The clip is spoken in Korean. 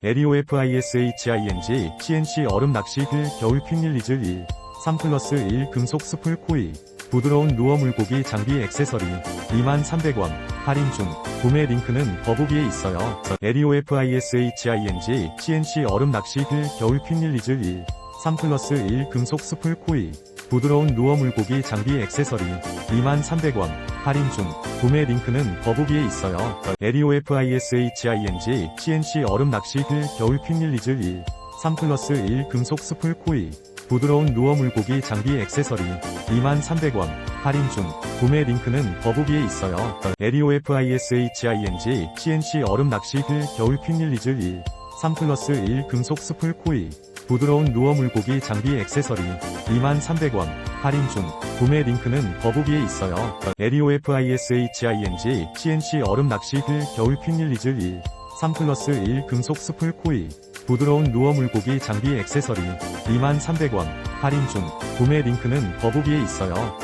LEOFISHING CNC 얼음 낚시 휠 겨울 퀵릴리즈 1 3 플러스 1 금속 스풀 코일 부드러운 루어 물고기 장비 액세서리 23,300원 할인 중 구매 링크는 더보기에 있어요. LEOFISHING CNC 얼음 낚시 휠 겨울 퀵릴리즈 1 3 플러스 1 금속 스풀 코일 부드러운 루어 물고기 장비 액세서리 23,300원 할인 중 구매 링크는 더보기에 있어요. LEOFISHING CNC 얼음 낚시 휠 겨울 퀵릴리즈 1 3 플러스 1 금속 스풀 코일 부드러운 루어 물고기 장비 액세서리 23,300원 할인 중 구매 링크는 더보기에 있어요. LEOFISHING CNC 얼음 낚시 휠 겨울 퀵릴리즈 1 3 플러스 1 금속 스풀 코일 부드러운 루어 물고기 장비 액세서리 23,300원 할인 중 구매 링크는 더보기에 있어요. LEOFISHING CNC 얼음 낚시 휠 겨울 퀵릴리즈 1 3 플러스 1 금속 스풀 코일 부드러운 루어 물고기 장비 액세서리 23,300원 할인 중 구매 링크는 더보기에 있어요.